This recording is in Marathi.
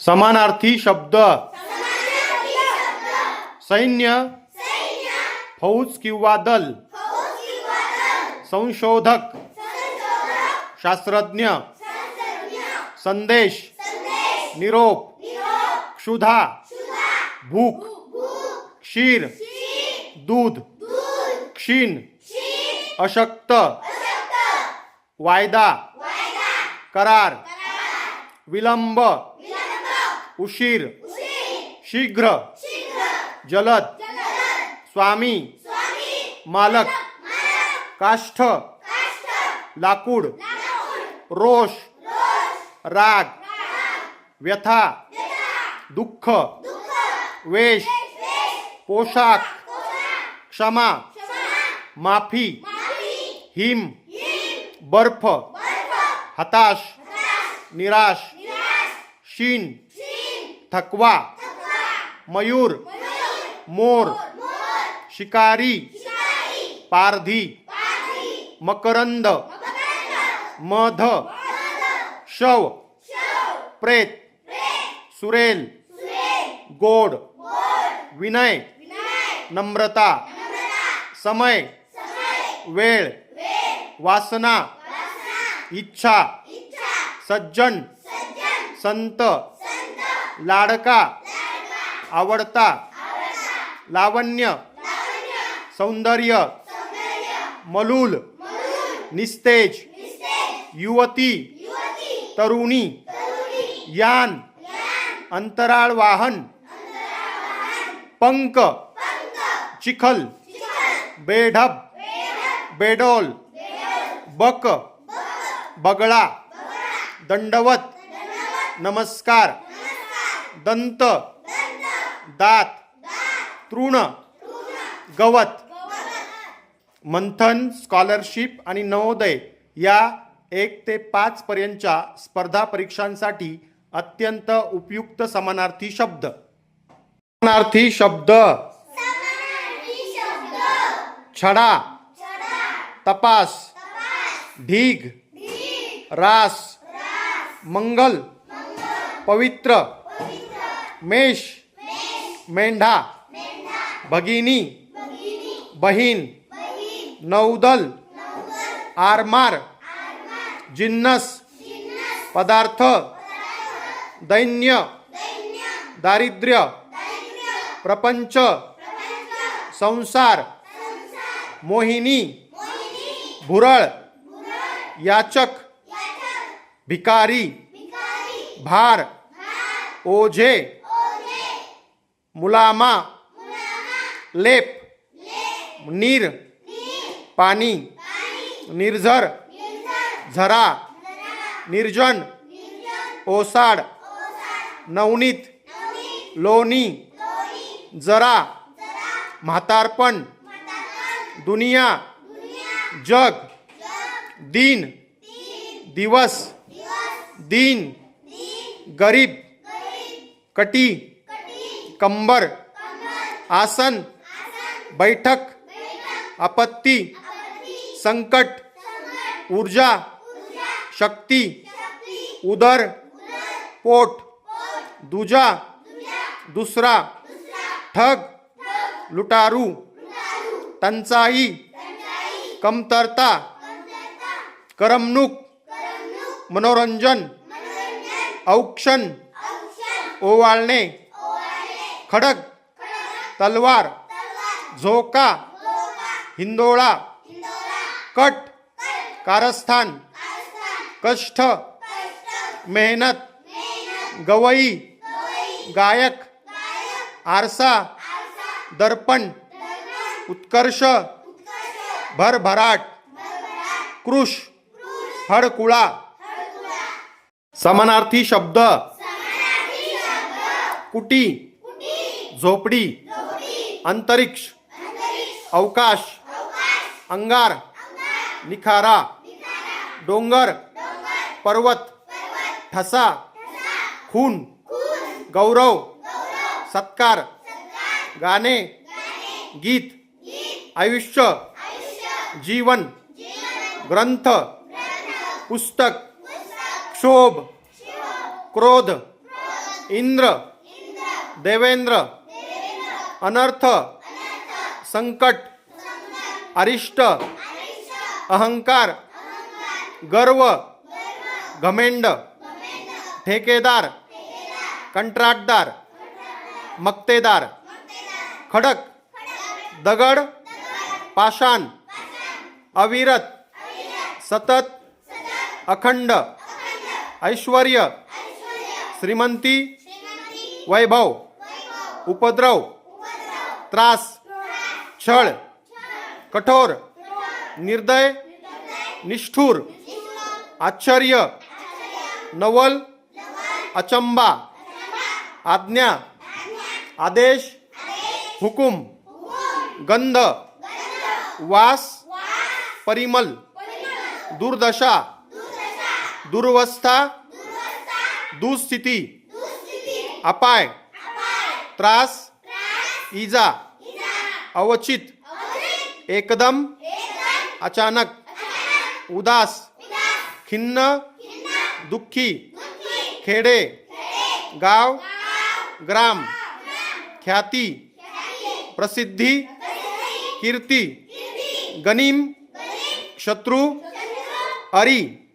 समानार्थी शब्द। सैन्य। फौज किंवा दल संशोधक। शास्त्रज्ञ। संदेश। निरोप। क्षुधा। भूक क्षीर। दूध। क्षीण। अशक्त। वायदा। करार। विलंब। उशीर शीघ्र जलद स्वामी मालक काष्ठ लाकूड रोष राग व्यथा दुःख वेश पोशाख क्षमा माफी हिम बर्फ हताश निराश शीन थकवा मयूर मोर शिकारी पारधी मकरंद मध शव प्रेत सुरेल गोड विनय नम्रता समय वेळ वासना इच्छा सज्जन संत लाडका. आवडता. लावण्य. सौंदर्य. मलूल. निस्तेज. युवती. तरुणी. यान. अंतराळ वाहन. पंक चिखल. बेढब. बेडोल. बक. बगळा. दंडवत. नमस्कार. दंत दात तृण गवत. मंथन स्कॉलरशिप आणि नवोदय या एक ते पाच पर्यंतच्या स्पर्धा परीक्षांसाठी अत्यंत उपयुक्त समानार्थी शब्द. समानार्थी शब्द. छडा. तपास. ढीग. रास. मंगल. पवित्र. मेष मेंढा भगिनी बहीण नौदल आरमार जिन्नस पदार्थ दैन्य दारिद्र्य प्रपंच संसार मोहिनी भुरळ याचक भिकारी भार ओझे मुलामा लेप नीर पाणी निर्झर झरा निर्जन ओसाड नवनीत लोणी जरा म्हातारपण दुनिया जग दिन दिवस दिन गरीब कटी कंबर आसन बैठक आपत्ती संकट ऊर्जा शक्ती उदर पोट दुजा दुसरा ठग लुटारू टंचाई कमतरता करमणूक मनोरंजन औक्षण ओवाळणे खडक तलवार झोका हिंदोळा कट कारस्थान कष्ट मेहनत गवई गायक आरसा दर्पण उत्कर्ष भरभराट कृष हडकुळा. समानार्थी शब्द. कुटी. झोपडी अंतरिक्ष अवकाश अंगार निखारा डोंगर पर्वत ठसा खून गौरव सत्कार गाणे गीत आयुष्य जीवन ग्रंथ पुस्तक क्षोभ क्रोध इंद्र देवेंद्र अनर्थ संकट अरिष्ट अहंकार गर्व घमेंड ठेकेदार कंत्राटदार मक्तेदार खडक दगड पाषाण अविरत सतत अखंड ऐश्वर्य श्रीमंती वैभव उपद्रव त्रास छळ कठोर निर्दय निष्ठूर आश्चर्य नवल अचंबा आज्ञा आदेश हुकुम गंध वास परिमल दुर्दशा दुर्वस्था दुस्थिती अपाय त्रास इजा. अवचित. एकदम. अचानक. उदास. खिन्न. दुःखी. खेडे. गाव. ग्राम. ख्याती. प्रसिद्धी. कीर्ती. गनिम. शत्रू. अरी.